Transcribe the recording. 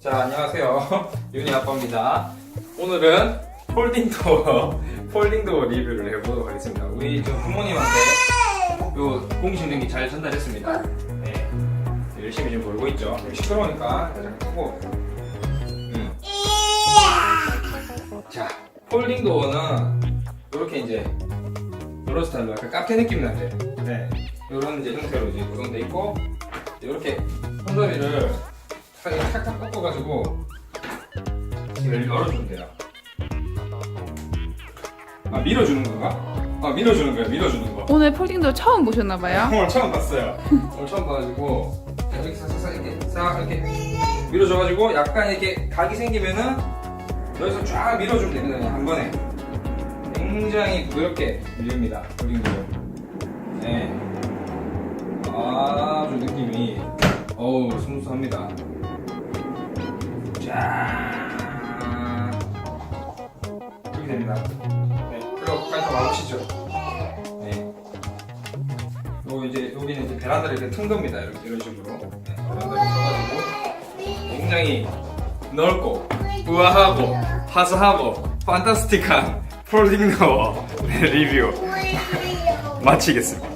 자, 안녕하세요. 윤희 아빠입니다. 오늘은 폴딩도어, 폴딩도어 리뷰를 해보도록 하겠습니다. 우리 좀 부모님한테 요 공신등기 잘 전달했습니다. 네. 열심히 좀 돌고 있죠. 좀 시끄러우니까 가장 크고. 음. 자, 폴딩도어는 이렇게 이제 이런 스타일로 약간 카페 느낌 나게. 네. 이런 이제 형태로 이제 구성돼 있고 이렇게 손잡이를 탁탁 꺾어가지고 이걸 열어주면 돼요. 아 밀어주는 건가? 아 밀어주는 거예요. 밀어주는 거. 오늘 폴딩도 처음 보셨나봐요. 오늘 처음 봤어요. 오늘 처음 봐가지고 이렇게 싹싹 이렇게 싹 이렇게 밀어줘가지고 약간 이렇게 각이 생기면은 여기서 쫙 밀어주면 됩니다. 그냥 한 번에. 굉장히 부드럽게 밀립니다. 볼링도. 네. 아주 느낌이 어우 스무스합니다. 자 이렇게 됩니다. 네. 그리고 더 와보시죠. 네. 요 이제 여기는 이제 베란다를 이렇게 튼 겁니다. 이렇게 이런 식으로 네, 베란다를 쳐가지고 굉장히 넓고 우아하고 화사하고 판타스틱한 폴딩 도어 네, 리뷰 마치겠습니다.